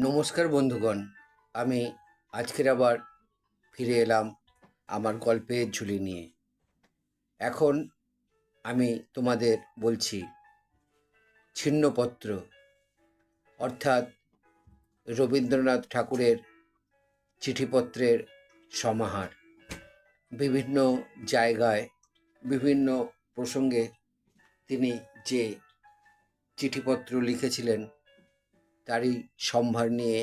নমস্কার বন্ধুগণ, আমি আজকের আবার ফিরে এলাম আমার গল্পের ঝুলি নিয়ে। এখন আমি তোমাদের বলছি, ছিন্নপত্র। অর্থাৎ রবীন্দ্রনাথ ঠাকুরের চিঠিপত্রের সমাহার। বিভিন্ন জায়গায়, বিভিন্ন প্রসঙ্গে তিনি যে চিঠিপত্র লিখেছিলেন তারই সম্ভার নিয়ে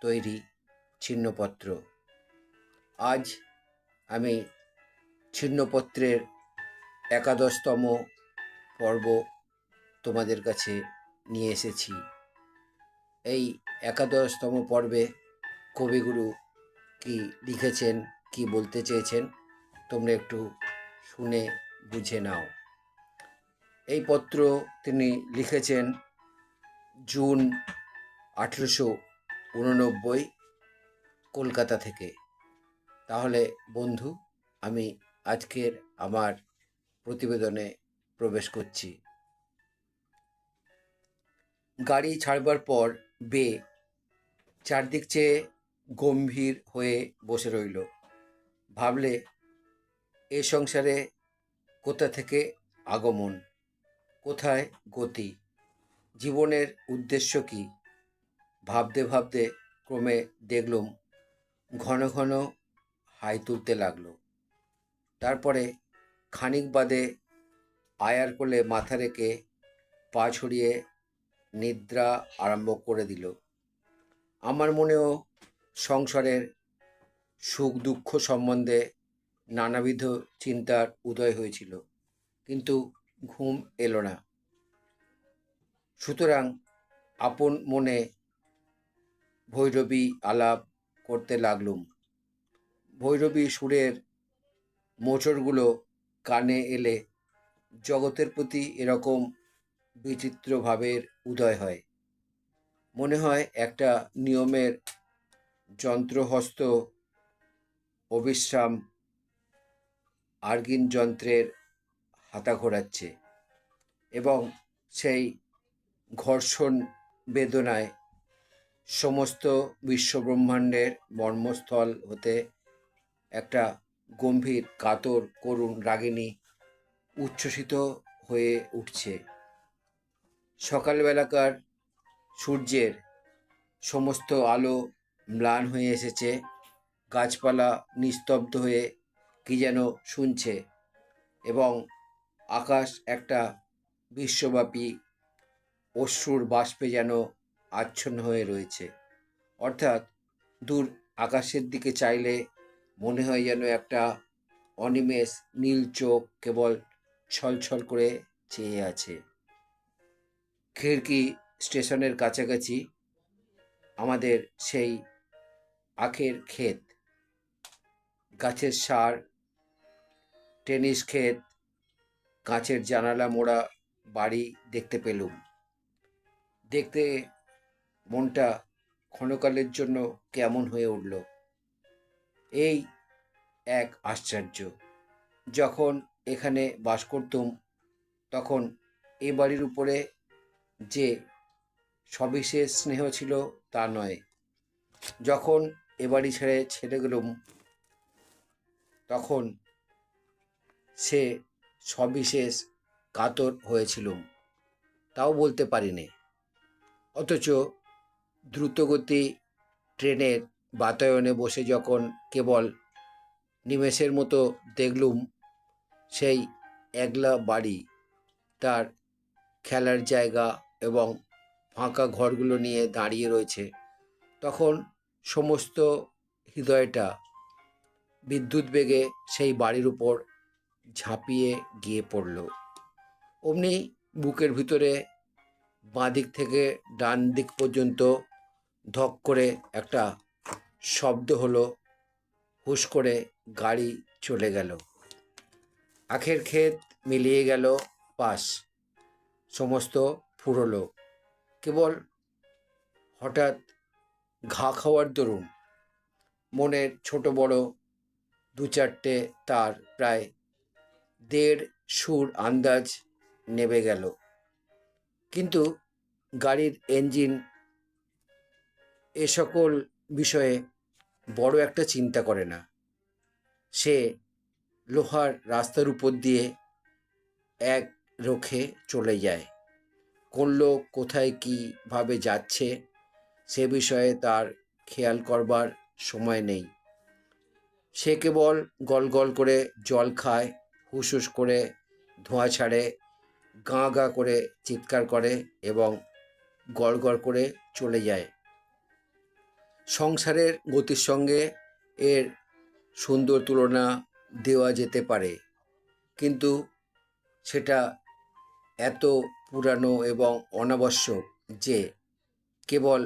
তৈরি ছিন্নপত্র। আজ আমি ছিন্নপত্রের একাদশতম পর্ব তোমাদের কাছে নিয়ে এসেছি। এই একাদশতম পর্বে কবিগুরু কি লিখেছেন, কি বলতে চেয়েছেন, তোমরা একটু শুনে বুঝে নাও। এই পত্র তিনি লিখেছেন জুন আঠেরোশো উননব্বই কলকাতা থেকে। তাহলে বন্ধু, আমি আজকের আমার প্রতিবেদনে প্রবেশ করছি। গাড়ি ছাড়বার পর বে চারদিক চেয়ে গম্ভীর হয়ে বসে রইল। ভাবলে, এ সংসারে কোথা থেকে আগমন? কোথায় গতি? জীবনের উদ্দেশ্য কি? ভাবতে ভাবতে ক্রমে দেখলুম, ঘন ঘন হাই তুলতে লাগল। তারপরে খানিক বাদে আয়ার কোলে মাথা রেখে পা ছড়িয়ে নিদ্রা আরম্ভ করে দিল। আমার মনেও সংসারের সুখ দুঃখ সম্বন্ধে নানাবিধ চিন্তার উদয় হয়েছিল, কিন্তু ঘুম এলো না। সুতরাং আপন মনে ভৈরবী আলাপ করতে লাগলুম। ভৈরবী সুরের মোচরগুলো কানে এলে জগতের প্রতি এরকম বিচিত্র ভাবের উদয় হয়। মনে হয় একটা নিয়মের যন্ত্রহস্ত অবিশ্রাম আর্গিন যন্ত্রের হাতা ঘোরাচ্ছে এবং সেই ঘর্ষণ বেদনায় সমস্ত বিশ্বব্রহ্মাণ্ডের মর্মস্থল হতে একটা গম্ভীর কাতর করুণ রাগিনী উচ্ছ্বসিত হয়ে উঠছে। সকালবেলাকার সূর্যের সমস্ত আলো ম্লান হয়ে এসেছে। গাছপালা নিস্তব্ধ হয়ে কি যেন শুনছে এবং আকাশ একটা বিশ্বব্যাপী অশ্রুর বাষ্পে যেন আচ্ছন্ন হয়ে রয়েছে। অর্থাৎ দূর আকাশের দিকে চাইলে মনে হয় যেন একটা অনিমেষ নীল চোখ কেবল ছলছল করে চেয়ে আছে। খিড়কি স্টেশনের কাছাকাছি আমাদের সেই আখের ক্ষেত। গাছের সার, টেনিস ক্ষেত, কাঁচের জানালা মোড়া বাড়ি দেখতে পেলুম। দেখতে মনটা ক্ষণকালের জন্য কেমন হয়ে উঠল। এই এক আশ্চর্য। যখন এখানে বাস করতুম, তখন এ বাড়ির উপরে যে সবিশেষ স্নেহ ছিল তা নয়। যখন এ বাড়ি ছেড়ে ছেড়ে গেলুম, তখন সে সবিশেষ কাতর হয়েছিলুম। তাও বলতে পারিনি। অথচ দ্রুতগতি ট্রেনের বাতায়নে বসে যখন কেবল নিমেষের মতো দেখলুম, সেই একলা বাড়ি, তার খেলার জায়গা এবং ফাঁকা ঘরগুলো নিয়ে দাঁড়িয়ে রয়েছে, তখন সমস্ত হৃদয়টা বিদ্যুৎ বেগে সেই বাড়ির উপর ঝাঁপিয়ে গিয়ে পড়ল। অমনি বুকের ভিতরে বাঁ দিক থেকে ডান দিক পর্যন্ত ধক করে একটা শব্দ হলো, হুশ করে গাড়ি চলে গেল। আখের ক্ষেত মিলিয়ে গেল পাশ, সমস্ত ফুরলো কেবল হঠাৎ ঘা খাওয়ার দরুন, মনের ছোট বড় দু চারটে তার প্রায় দেড় সুর আন্দাজ নেবে গেল। কিন্তু গাড়ির ইঞ্জিন এ সকল বিষয়ে বড় একটা চিন্তা করে না। সে লোহার রাস্তার উপর দিয়ে এক রোখে চলে যায়। কোন লোক কোথায় কীভাবে যাচ্ছে সে বিষয়ে তার খেয়াল করবার সময় নেই। সে কেবল গল গল করে জল খায় হুস হুস করে ধোঁয়া ছাড়ে গাঁ গাঁ করে চিৎকার করে এবং গড় গড় করে চলে যায়। সংসারের গতির সঙ্গে এর সুন্দর তুলনা দেওয়া যেতে পারে, কিন্তু সেটা এত পুরানো এবং অনাবশ্যক যে কেবল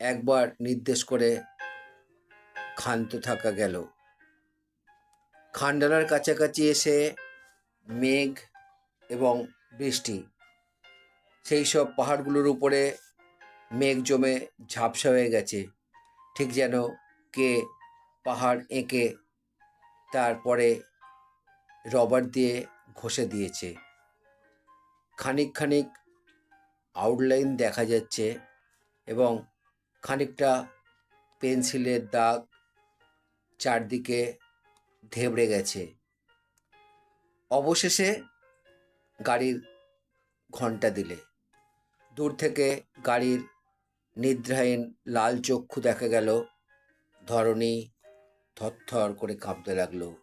একবার নির্দেশ করে ক্ষান্ত থাকা গেল। খান্ডালার কাছাকাছি এসে মেঘ এবং বৃষ্টি। সেই সব পাহাড়গুলোর উপরে মেঘ জমে ঝাপসা হয়ে গেছে। ঠিক যেন কে পাহাড় এঁকে তারপরে রবার দিয়ে ঘষে দিয়েছে। খানিক খানিক আউটলাইন দেখা যাচ্ছে এবং খানিকটা পেন্সিলের দাগ চারদিকে ধেবড়ে গেছে। অবশেষে গাড়ির ঘণ্টা দিলে। দূর থেকে গাড়ির নিদ্রাহীন লাল চক্ষু দেখা গেল। ধরণী থরথর করে কাঁপতে লাগল।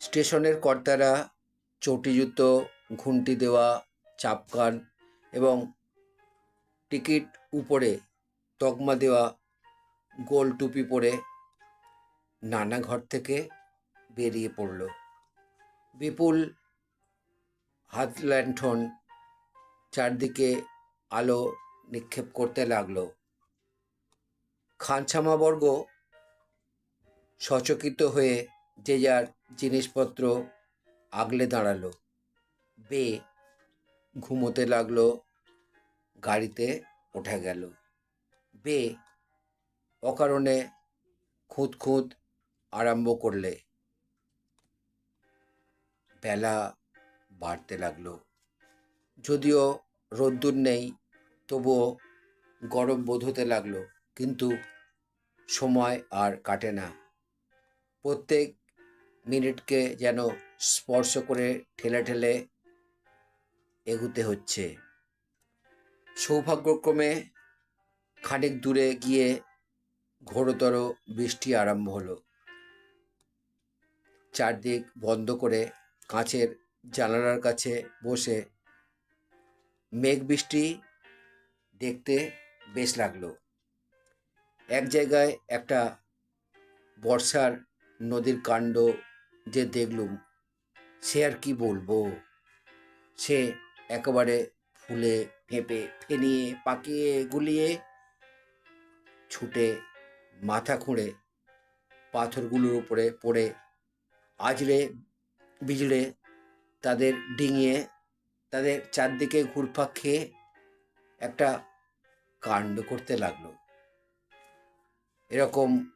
স্টেশনের কর্তারা চটি জুতো ঘুন্টি দেওয়া চাপকান এবং টিকিট উপরে তকমা দেওয়া, গোল টুপি পরে নানা ঘর থেকে বেরিয়ে পড়ল। বিপুল হাত ল্যান্ঠন চারদিকে আলো নিক্ষেপ করতে লাগল। খানছামাবর্গ সচকিত হয়ে যে যার জিনিসপত্র আগলে দাঁড়াল। বে ঘুমোতে লাগল, গাড়িতে ওঠা গেল। বে অকারণে খুঁত খুঁত আরম্ভ করলে। বেলা বাড়তে লাগল। যদিও রোদ্দুর নেই, তবুও গরম বোধ হতে লাগল, কিন্তু সময় আর কাটে না। প্রত্যেক মিনিটকে যেন স্পর্শ করে ঠেলে ঠেলে এগুতে হচ্ছে। সৌভাগ্যক্রমে খানিক দূরে গিয়ে ঘোরতর বৃষ্টি আরম্ভ হলো। চারদিক বন্ধ করে কাঁচের জানালার কাছে বসে মেঘ বৃষ্টি দেখতে বেশ লাগল। এক জায়গায় একটা বর্ষার নদীর কাণ্ড যে দেখলুম, সে আর কি বলব? সে একেবারে ফুলে ফেঁপে, ফেনিয়ে, পাকিয়ে, গুলিয়ে ছুটে মাথা খুঁড়ে পাথরগুলোর উপরে পড়ে আজড়ে বিজড়ে তাদের ডিঙিয়ে, তাদের চারদিকে ঘুরপাক খেয়ে একটা কাণ্ড করতে লাগল। এরকম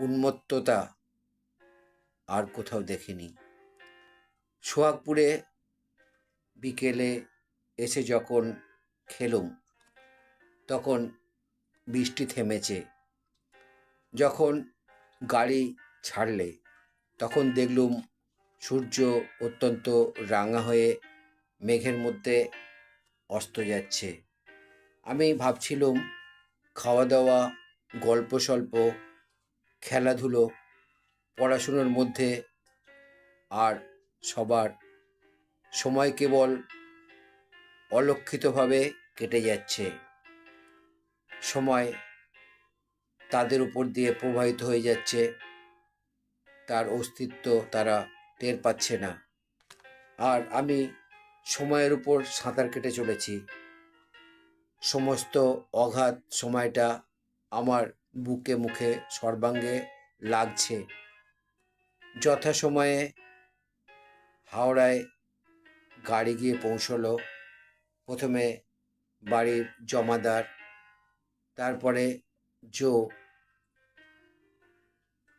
উন্মত্ততা আর কোথাও দেখিনি। সোহাগপুরে বিকেলে এসে যখন খেলুম, তখন বৃষ্টি থেমেছে। যখন গাড়ি ছাড়লে, তখন দেখলুম সূর্য অত্যন্ত রাঙা হয়ে মেঘের মধ্যে অস্ত যাচ্ছে। আমি ভাবছিলাম খাওয়া দাওয়া গল্প স্বল্প খেলাধুলো, পড়াশুনোর মধ্যে আর সবার সময় কেবল অলক্ষিতভাবে কেটে যাচ্ছে। সময় তাদের উপর দিয়ে প্রবাহিত হয়ে যাচ্ছে। তার অস্তিত্ব তারা টের পাচ্ছে না। আর আমি সময়ের উপর সাঁতার কেটে চলেছি। সমস্ত অঘাত সময়টা আমার বুকে মুখে সর্বাঙ্গে লাগছে। যথাসময়ে হাওড়ায় গাড়ি গিয়ে পৌঁছলো। প্রথমে বাড়ির জমাদার, তারপরে জো,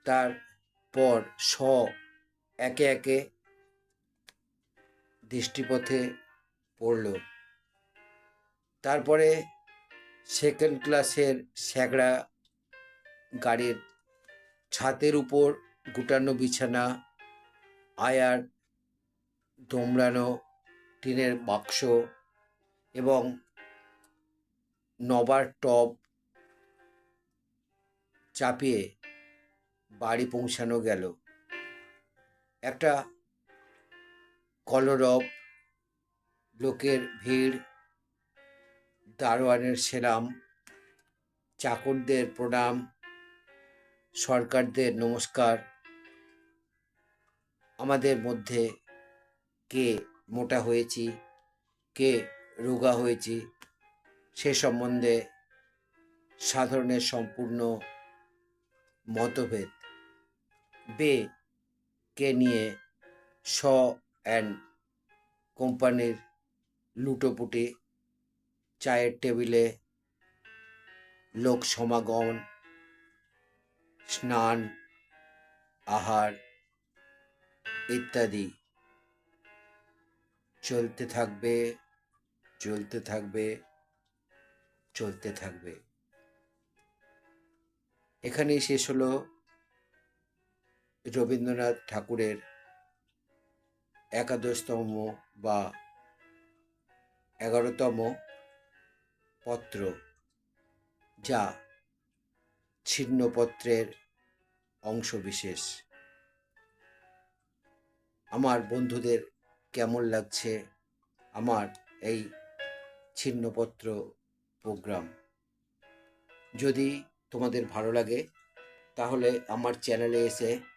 তারপর স একে একে দৃষ্টিপথে পড়ল। তারপরে সেকেন্ড ক্লাসের স্যাগড়া গাড়ির ছাতের উপর গুটানো বিছানা, আয়ার, দোমড়ানো টিনের বাক্স এবং নবার টব চাপিয়ে বাড়ি পৌঁছানো গেল। একটা কলরব, লোকের ভিড়, দারোয়ানের সেরাম চাকরদের প্রণাম, সরকারদের নমস্কার। আমাদের মধ্যে কে মোটা হয়েছি, কে রোগা হয়েছি, সে সম্বন্ধে সাধারণের সম্পূর্ণ মতভেদ। বে কে নিয়ে শ অ্যান্ড কোম্পানির লুটোপুটি, চায়ের টেবিলে লোক সমাগম, স্নান, আহার ইত্যাদি। চলতে থাকবে চলতে থাকবে চলতে থাকবে। এখানেই শেষ হলো। রবীন্দ্রনাথ ঠাকুরের একাদশতম বা এগারোতম পত্র, যা ছিন্নপত্রের অংশবিশেষ। আমার বন্ধুদের কেমন লাগছে আমার এই ছিন্নপত্র প্রোগ্রাম? যদি তোমাদের ভালো লাগে, তাহলে আমার চ্যানেলে এসে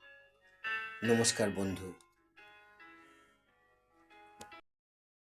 নমস্কার বন্ধু।